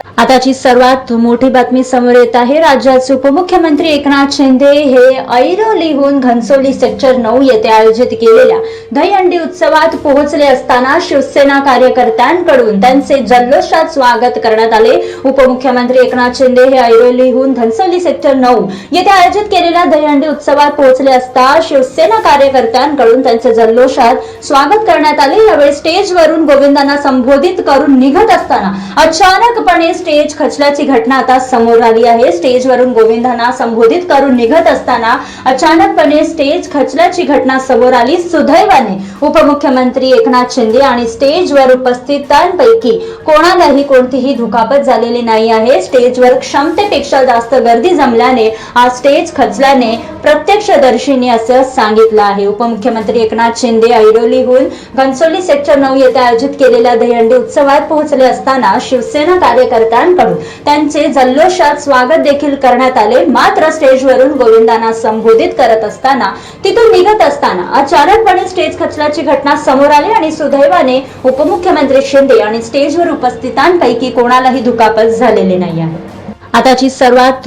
आताची सर्वात मोठी बातमी समोर येत आहे. राज्याचे उपमुख्यमंत्री एकनाथ शिंदे हे ऐरोलीहून घनसोली सेक्टर नऊ येथे आयोजित केलेल्या दहीहंडी उत्सवात पोहोचले असताना शिवसेना कार्यकर्त्यांकडून त्यांचे जल्लोषात स्वागत करण्यात आले. उपमुख्यमंत्री एकनाथ शिंदे हे ऐरोलीहून घनसोली सेक्टर नऊ येथे आयोजित केलेल्या दहीहंडी उत्सवात पोहोचले असता शिवसेना कार्यकर्त्यांकडून त्यांचे जल्लोषात स्वागत करण्यात आले. यावेळी स्टेजवरून गोविंदांना संबोधित करून निघत असताना अचानकपणे स्टेज खचल्याची घटना आता समोर आली आहे. स्टेजवरून गोविंदांना संबोधित करून निघत असताना अचानकपणे स्टेज खचल्याची घटना समोर आली. सुदैवाने उपमुख्यमंत्री एकनाथ शिंदे आणि स्टेजवर उपस्थितांपैकी कोणालाही कोणतीही दुखापत झालेली नाही आहे. स्टेजवर क्षमतेपेक्षा जास्त गर्दी जमल्याने हा स्टेज खचल्याने प्रत्यक्षदर्शींनी असं सांगितलं आहे. उपमुख्यमंत्री एकनाथ शिंदे ऐरोलीहून घनसोली सेक्टर नऊ येथे आयोजित केलेल्या दहीहंडी उत्सवात पोहोचले असताना शिवसेना कार्यकर्ते कार्यकर्त्यांकडून त्यांचे जल्लोषात स्वागत देखील करण्यात आले. मात्र स्टेजवरून गोविंदांना संबोधित करत असताना तिथून निघत असताना अचानकपणे स्टेज खचल्याची घटना समोर आली आणि सुदैवाने उपमुख्यमंत्री शिंदे आणि स्टेजवर उपस्थितांपैकी कोणालाही दुखापत झालेली नाही आहे. आताची सर्वात